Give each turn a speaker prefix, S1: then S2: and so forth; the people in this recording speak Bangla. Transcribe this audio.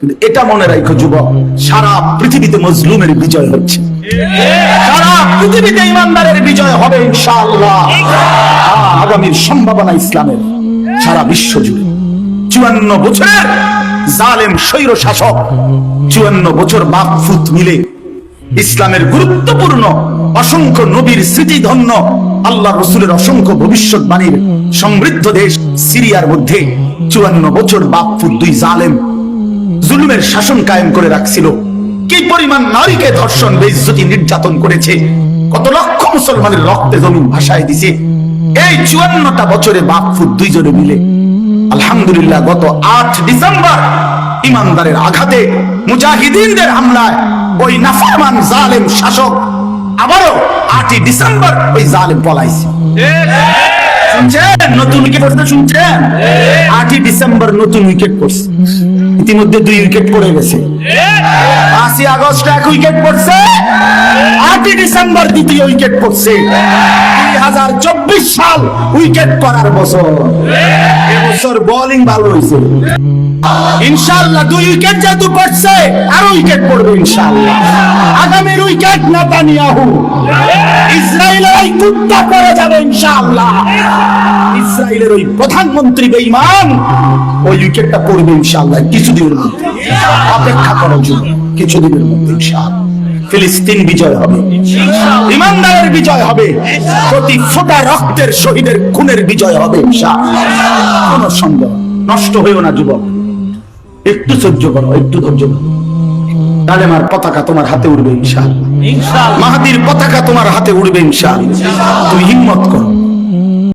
S1: কিন্তু এটা মনে রাখো যুবক, সারা পৃথিবীতে মজলুমের বিজয় হচ্ছে। সারা পৃথিবীতে ইমানদারের বিজয় হবে আগামীর সম্ভাবনা ইসলামের সারা বিশ্ব জুড়ে। চুয়ান্ন বছরের জালেম শাসক, চুয়ান্ন বছর মিলে ইসলামের গুরুত্বপূর্ণ, অসংখ্য নবীর স্মৃতিধন্য আল্লাহ রসুলের অসংখ্য ভবিষ্যৎবাণীর সমৃদ্ধ দেশ সিরিয়ার মধ্যে চুয়ান্ন বছর বাপ ফুত দুই জালেম জুলুমের শাসন কায়েম করে রাখছিল। কি পরিমাণ নারীকে ধর্ষণ, বেইজ্জতি, নির্যাতন করেছে? কত লক্ষ মুসলমানের রক্তে জমিন ভাসায় দিছে। এই চুয়ান্নটা বছরে বাপফুট দুইজনে মিলে। আলহামদুলিল্লাহ, গত আট ডিসেম্বর ইমানদারের আঘাতে মুজাহিদিনদের হামলায় ওই নাফরমান জালেম শাসক আবারও আটই ডিসেম্বর ওই জালেম পলাইছে। শুনছেন? নতুন উইকেট পড়তে শুনছেন? আটই ডিসেম্বর নতুন উইকেট পড়ছে ইতিমধ্যে দুই উইকেট পড়ে গেছে। পাঁচই আগস্ট এক উইকেট পড়ছে। আটই ডিসেম্বর দ্বিতীয় উইকেট পড়ছে। দুই হাজার চব্বিশ সাল উইকেট করার বছর। এবছর বোলিং ভালো হয়েছে। ইনশাআল্লাহ দুই উইকেট যেহেতু পড়ছে, আরও উইকেট পড়বে ইনশাআল্লাহ। আগামীর উইকেট ইসরায়েলের ওই কুত্তা যাবে ইনশাআল্লাহ। ইসরায়েলের ওই প্রধানমন্ত্রী বেঈমান, ওই উইকেটটা পড়বে ইনশাআল্লাহ কিছুদিনের মধ্যে। অপেক্ষা করার জন্য, কিছুদিনের মধ্যে ইনশাআল্লাহ। ফিলিস্তিন বিজয় হবে। ইমানদারের বিজয় হবে। প্রতি ফোটা রক্তের শহীদের খুনের বিজয় হবে কোন সন্দেহ নষ্ট হইও না যুবক। একটু সহ্য করো একটু ধৈর্য করো কালেমার পতাকা তোমার হাতে উড়বে ইনশাআল্লাহ। মাহাদির পতাকা তোমার হাতে উড়বে ইনশাআল্লাহ। তুমি হিম্মত করো।